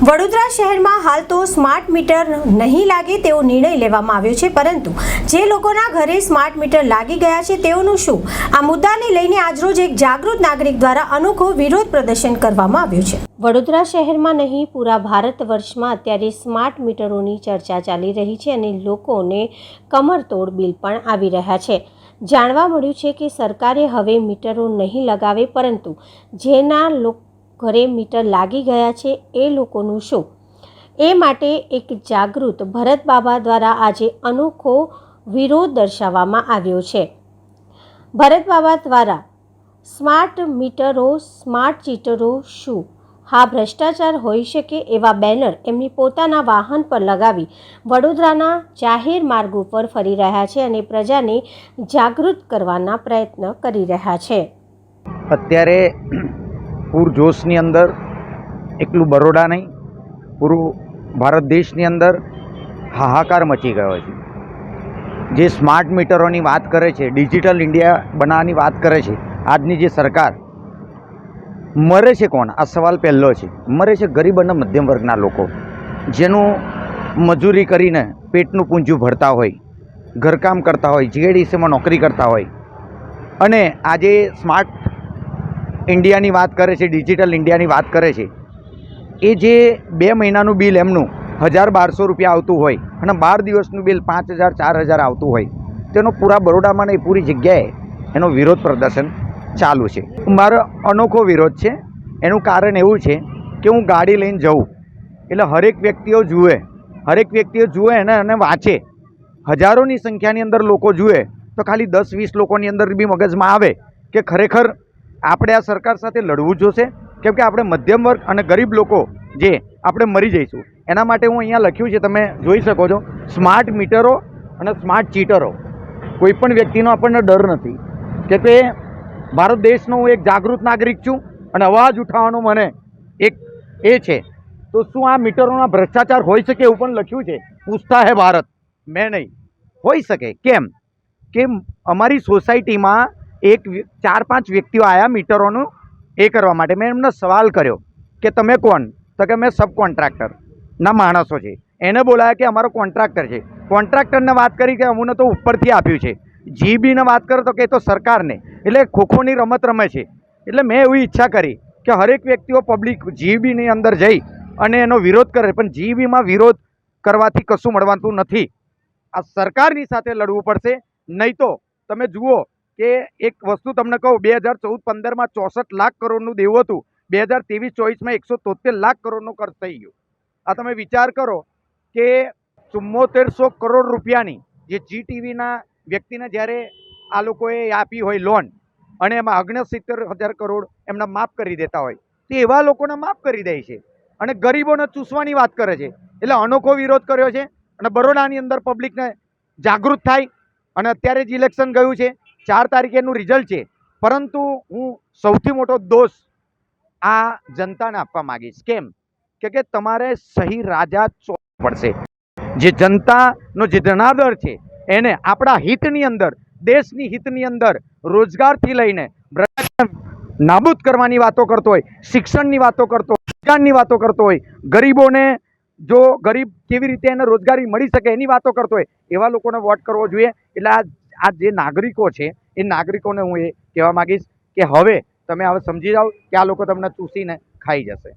વડોદરા શહેરમાં હાલ તો સ્માર્ટ મીટર નહીં લાગે તેવો નિર્ણય લેવામાં આવ્યો છે, પરંતુ જે લોકોના ઘરે સ્માર્ટ મીટર લાગી ગયા છે તેઓનું શું? આ મુદ્દાને લઈને આજરોજ એક જાગૃત નાગરિક દ્વારા અનોખો વિરોધ પ્રદર્શન કરવામાં આવ્યું છે. વડોદરા શહેરમાં નહીં, પૂરા ભારત વર્ષમાં અત્યારે સ્માર્ટ મીટરોની ચર્ચા ચાલી રહી છે અને લોકોને કમરતોડ બિલ પણ આવી રહ્યા છે. જાણવા મળ્યું છે કે સરકારે હવે મીટરો નહીં લગાવે, પરંતુ જેના લોકો ઘરે મીટર લાગી ગયા છે એ લોકોનું શું? એ માટે એક જાગૃત ભરત બાબા દ્વારા આજે અનોખો વિરોધ દર્શાવવામાં આવ્યો છે. ભરત બાબા દ્વારા સ્માર્ટ મીટરો, સ્માર્ટ ચીટરો શું? હા, ભ્રષ્ટાચાર હોઈ શકે એવા બેનર એમની પોતાના વાહન પર લગાવી વડોદરાના જાહેર માર્ગ ઉપર ફરી રહ્યા છે અને પ્રજાને જાગૃત કરવાના પ્રયત્ન કરી રહ્યા છે. અત્યારે પૂરજોશની અંદર એકલું બરોડા નહીં, પૂરું ભારત દેશની અંદર હાહાકાર મચી ગયો છે. જે સ્માર્ટ મીટરોની વાત કરે છે, ડિજિટલ ઇન્ડિયા બનાવવાની વાત કરે છે, આજની જે સરકાર, મરે છે કોણ? આ સવાલ પહેલો છે. મરે છે ગરીબ અને મધ્યમ વર્ગના લોકો. જેનું મજૂરી કરીને પેટનું પૂંજું ભરતા હોય, ઘરકામ કરતા હોય જીએડીસીમાં નોકરી કરતા હોય. અને આજે સ્માર્ટ ઇન્ડિયાની વાત કરે છે, ડિજિટલ ઇન્ડિયાની વાત કરે છે, એ જે બે મહિનાનું બિલ એમનું હજાર બારસો રૂપિયા આવતું હોય અને બાર દિવસનું બિલ પાંચ હજાર, ચાર હજાર આવતું હોય, તેનો પૂરા બરોડામાં નહીં, પૂરી જગ્યાએ એનો વિરોધ પ્રદર્શન ચાલુ છે. મારો અનોખો વિરોધ છે. એનું કારણ એવું છે કે હું ગાડી લઈને જઉં, એટલે હરેક વ્યક્તિઓ જુએ, હરેક વ્યક્તિઓ જુએ અને અને વાંચે. હજારોની સંખ્યાની અંદર લોકો જુએ, તો ખાલી દસ, વીસ લોકોની અંદર બી મગજમાં આવે કે ખરેખર આપણે આ સરકાર સાથે લડવું જોશે? કેમ કે આપણે મધ્યમ વર્ગ અને ગરીબ લોકો જે આપણે મરી જઈશું. એના માટે હું અહીંયા લખ્યું છે, તમે જોઈ શકો છો. સ્માર્ટ મીટરો અને સ્માર્ટ ચીટરો કોઈ પણ વ્યક્તિનો આપણને ડર નથી. કે તે ભારત દેશનો હું એક જાગૃત નાગરિક છું અને અવાજ ઉઠાવવાનો મને એક એ છે. તો શું આ મીટરોના ભ્રષ્ટાચાર હોઈ શકે એવું પણ લખ્યું છે? પૂછતા હે ભારત. મેં નહીં. હોઈ શકે. કેમ? કે અમારી સોસાયટીમાં એક ચાર પાંચ વ્યક્તિઓ આવ્યા મીટરોનું એ કરવા માટે. મેં એમને સવાલ કર્યો કે તમે કોણ? તો કે મેં સબ કોન્ટ્રાક્ટર ના માણસો છે. એને બોલાયા કે અમારો કોન્ટ્રાક્ટર છે. કોન્ટ્રાક્ટરને વાત કરી કે અમને તો ઉપરથી આપ્યું છે. જીબીને વાત કરો તો કે તો સરકારને. એટલે ખોખોની રમત રમે છે. એટલે મેં એવી ઈચ્છા કરી કે હરેક વ્યક્તિઓ પબ્લિક જીબીની અંદર જઈ અને એનો વિરોધ કરે. પણ જીબીમાં વિરોધ કરવાથી કશું મળવાનું નથી. આ સરકારની સાથે લડવું પડશે. નહીં તો તમે જુઓ કે એક વસ્તુ તમને કહું, બે હજાર ચૌદ પંદરમાં ચોસઠ લાખ કરોડનું દેવું હતું. બે હજાર ત્રેવીસ ચોવીસમાં એકસો તોતેર લાખ કરોડનો ખર્ચ થઈ ગયો. આ તમે વિચાર કરો કે ચુમ્મોતેરસો કરોડ રૂપિયાની જે જી ટીવીના વ્યક્તિને જ્યારે આ લોકોએ આપી હોય લોન અને એમાં ઓગણસિત્તેર હજાર કરોડ એમના માફ કરી દેતા હોય, તે એવા લોકોને માફ કરી દે છે. અને ગરીબોને ચૂસવાની વાત કરે છે. એટલે અનોખો વિરોધ કર્યો છે. અને બરોડાની અંદર પબ્લિકને જાગૃત થાય. અને અત્યારે જ ઇલેક્શન ગયું છે. ચાર તારીખે એનું રિઝલ્ટ છે. પરંતુ હું સૌથી મોટો દોષ આ જનતાને આપવા માગીશ. કેમ? કે કે તમારે સહી રાજા પડશે. જે જનતાનો જે જનાદર છે, એને આપણા હિતની અંદર, દેશની હિતની અંદર રોજગારથી લઈને નાબૂદ કરવાની વાતો કરતો હોય, શિક્ષણની વાતો કરતો હોય, રોજગારની વાતો કરતો હોય, ગરીબોને જો ગરીબ કેવી રીતે એને રોજગારી મળી શકે એની વાતો કરતો હોય, એવા લોકોને વોટ કરવો જોઈએ. એટલે આ આ જે નાગરિકો છે, એ નાગરિકોને હું એ કહેવા માગીશ કે હવે તમે હવે સમજી જાઓ કે આ લોકો તમને ચૂસીને ખાઈ જશે.